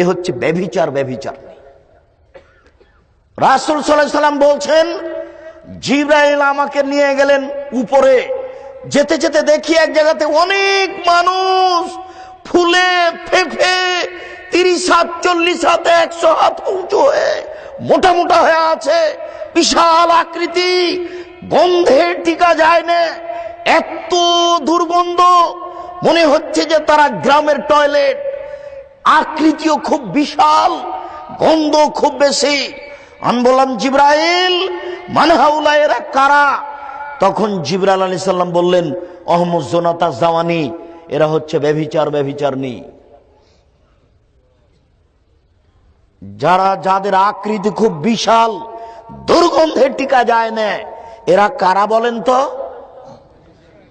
এ হচ্ছে ব্যভিচার ব্যভিচার। রাসুল সাল্লাম বলছেন, জিব্রাইল আমাকে নিয়ে গেলেন উপরে। যেতে যেতে দেখি এক জায়গাতে অনেক মানুষ, ফুলে ফেফে তিরিশ হাত, চল্লিশ হাতে, একশো হাত উঁচু হয়ে, মোটা মোটা হয়ে আছে, বিশাল আকৃতি, গন্ধে টিকা যায় না এত দুর্গন্ধ। মনে হচ্ছে যে তারা গ্রামের টয়লেট আকৃতিও খুব বিশাল গন্ধ খুব বেশি। আমি বললাম, জিব্রাইল মানহাউলা এরা কারা? তখন জিবরাল আলী সাল্লাম বললেন, অহমদ জোনাতা জাওয়ানি, এরা হচ্ছে ব্যভিচার ব্যভিচারনি যারা, যাদের আকৃতি খুব বিশাল দুর্গন্ধে টিকা যায় না। এরা কারা বলেন তো?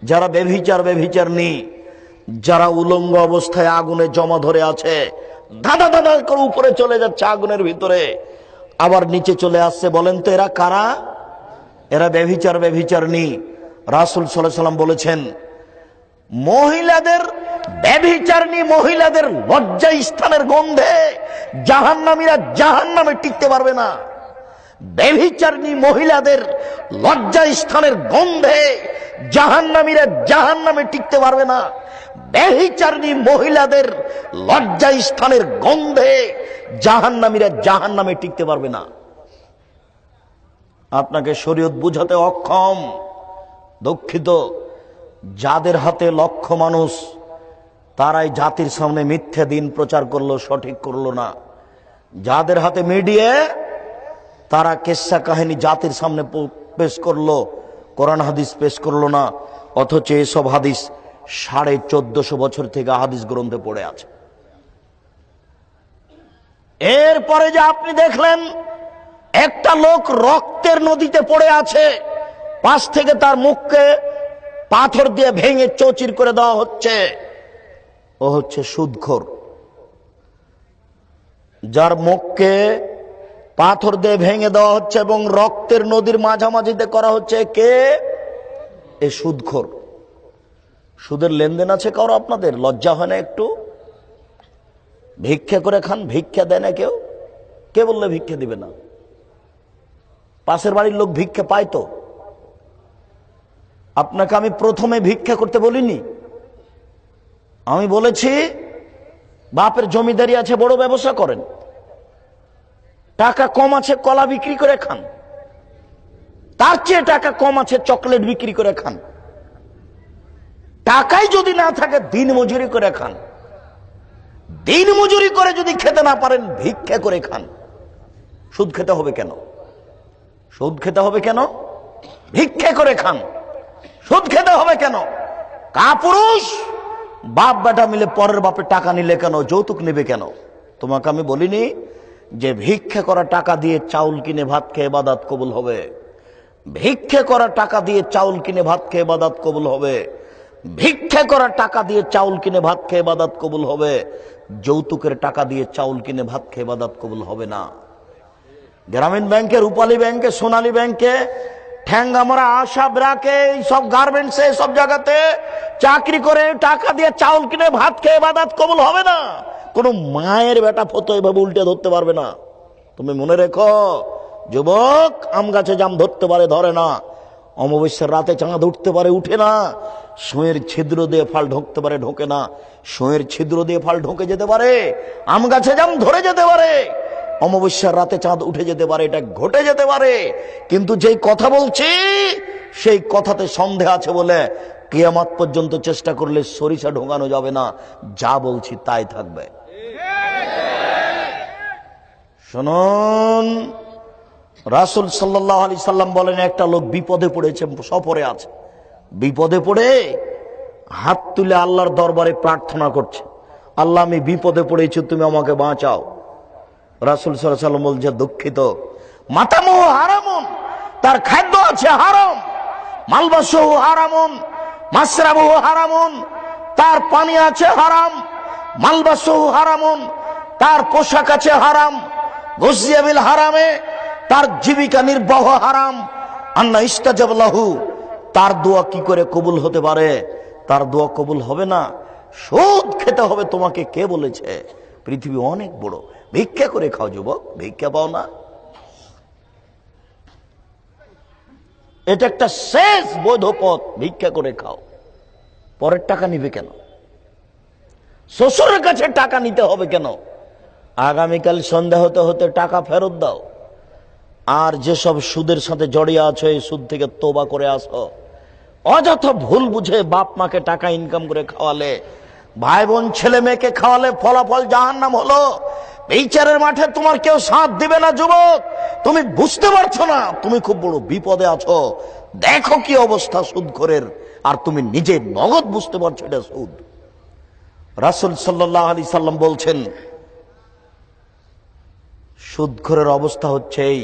যারা বেভিচার বেভিচার নি যারা উলঙ্গ অবস্থায় আগুনে জমা ধরে আছে দাদা দাদা করে উপরে চলে যাচ্ছে আগুনের ভিতরে। আবার নিচে চলে আসছে, বলেন তো এরা কারা? এরা বেভিচার নি রাসুল সাল্লাম বলেছেন, মহিলাদের ব্যভিচারণী মহিলাদের লজ্জা স্থানের গন্ধে জাহান নামীরা জাহান নামে টিকতে পারবে না। ব্যভিচারণী মহিলাদের লজ্জা স্থানের গন্ধে জাহান নামীরা জাহান নামে টিকতে পারবে না। ব্যভিচারণী মহিলাদের লজ্জা স্থানের গন্ধে জাহান নামীরা জাহান নামে টিকতে পারবে না। আপনাকে শরীয়ত বুঝাতে অক্ষম, দুঃখিত। যাদের হাতে লক্ষ মানুষ, তারাই জাতির সামনে মিথ্যে দিন প্রচার করল, সঠিক করল না। যাদের হাতে মিডিয়া, তারা কেসা কাহিনী জাতির সামনে পেশ করল কোরআন হাদিস পেশ করল না, অথচ এসব হাদিস সাড়ে চোদ্দশো বছর থেকে হাদিস গ্রন্থে পড়ে আছে। এরপরে যে আপনি দেখলেন, একটা লোক রক্তের নদীতে পড়ে আছে, পাশ থেকে তার মুখকে পাথর দিয়ে ভেঙে চৌচির করে দেওয়া হচ্ছে। ও হচ্ছে সুদখোর, যার মুখকে পাথর দিয়ে ভেঙে দেওয়া হচ্ছে এবং রক্তের নদীর মাঝামাঝিতে করা হচ্ছে কে? এ সুদখোর। সুদের লেনদেন আছে কারও আপনাদের? লজ্জা হয় না একটু? ভিক্ষা করে খান, ভিক্ষা দেয় না কেউ? কে বললে ভিক্ষা দিবে না? পাশের বাড়ির লোক ভিক্ষা পায় তো। আপনাকে আমি প্রথমে ভিক্ষা করতে বলিনি। আমি বলেছি, বাপের জমিদারি আছে, বড় ব্যবসা করেন। টাকা কম আছে, কলা বিক্রি করে খান। তার চেয়ে টাকা কম আছে, চকলেট বিক্রি করে খান। টাকাই যদি না থাকে, দিন মজুরি করে খান। দিন মজুরি করে যদি খেতে না পারেন, ভিক্ষা করে খান। সুদ খেতে হবে কেন? সুদ খেতে হবে কেন? ভিক্ষা করে খান। সুদ খেতে হবে কেন? কাপুরুষ বাপ বেটা মিলে পরের বাপে টাকা নিলে কেন? যৌতুক নেবে কেন? তোমাকে আমি বলিনি যে ভিক্ষে করা টাকা দিয়ে চাউল কিনে ভাত খেয়ে বাদাত কবুল হবে। ভিক্ষে করা টাকা দিয়ে চাউল কিনে ভাত খেয়ে বাদাত কবুল হবে। ভিক্ষে করা টাকা দিয়ে চাউল কিনে ভাত খেয়ে বাদাত কবুল হবে। যৌতুকের টাকা দিয়ে চাউল কিনে ভাত খেয়ে বাদাত কবুল হবে না। গ্রামীণ ব্যাংকে রূপালী ব্যাংকে সোনালী ব্যাংকে, ঠ্যাঙ্গামারা আশা ব্রাকে সব গার্মেন্টসে সব জায়গাতে চাকরি করে টাকা দিয়ে চাউল কিনে ভাত খেয়ে বাদাত কবুল হবে না। কোনো মায়ের বেটা ফতো এভাবে উল্টে ধরতে পারবে না। তুমি মনে রেখো, যুবক আম গাছে জাম ধরতে পারে, ধরে না। অমাবস্যার রাতে চাঁদ উঠতে পারে, উঠে না। সুঁয়ের ছিদ্র দিয়ে ফাল ঢুকতে পারে, ঢোকে না। সুঁয়ের ছিদ্র দিয়ে ফাল ঢোকে যেতে পারে, আম গাছে জাম ধরে যেতে পারে। অমাবস্যার রাতে চাঁদ উঠে যেতে পারে, এটা ঘটে যেতে পারে। কিন্তু যেই কথা বলছি, সেই কথাতে সন্দেহ আছে বলে কিয়ামাত পর্যন্ত চেষ্টা করলে সরিষা ঢোকানো যাবে না। যা বলছি তাই থাকবে। শুনুন, রাসুল সাল্লাহ আলি সাল্লাম বলেন, একটা লোক বিপদে পড়েছে, সফরে আছে। বিপদে পড়ে হাত তুলে আল্লাহর দরবারে প্রার্থনা করছে। আল্লাহ, আমি বিপদে পড়েছি, তুমি আমাকে বাঁচাও। রাসুল সাল্লাম বলছে, দুঃখিত। মাতামহ হারামুন, তার খাদ্য আছে হারাম। মালবাসহ হারামুন মাসরাবহ হারামুন, তার পানি আছে হারাম। মালবাসহ হারামুন, তার পোশাক আছে হারাম। গজিয়াবিল হারামে, তার জীবিকা নির্বাহ হারাম। আন্না ইস্তাজাবলাহু তার দোয়া কি করে কবুল হতে পারে? তার দোয়া কবুল হবে না। সুদ খেতে হবে তোমাকে কে বলেছে? পৃথিবী অনেক বড়। ভিক্ষা করে খাও যুবক, ভিক্ষা পাও না। এটা একটা শেষ বৈধ পথ, ভিক্ষা করে খাও। পরের টাকা নিবে কেন? শ্বশুরের কাছে টাকা নিতে হবে কেন? আগামীকাল সন্ধ্যা হতে হতে টাকা ফেরত দাও। আর যেসব সুদের সাথে জড়িয়ে আছো, এই সুদ থেকে তোবা করে আসো। অযথা ভুল বুঝে বাপ মাকে টাকা ইনকাম করে খাওয়ালে ভাই বোন ছেলে মেয়েকে খাওয়ালে ফলাফল জাহান নাম হলো। বিচারের মাঠে তোমার কেউ সাথ দিবে না, যুবক। তুমি বুঝতে পারছ না, তুমি খুব বড় বিপদে আছো। দেখো কি অবস্থা সুদ করের আর তুমি নিজে নগদ বুঝতে পারছ এটা সুদ। রাসুল সাল্লাহ আলি সাল্লাম বলছেন সুদখোরের অবস্থা হচ্ছে এই।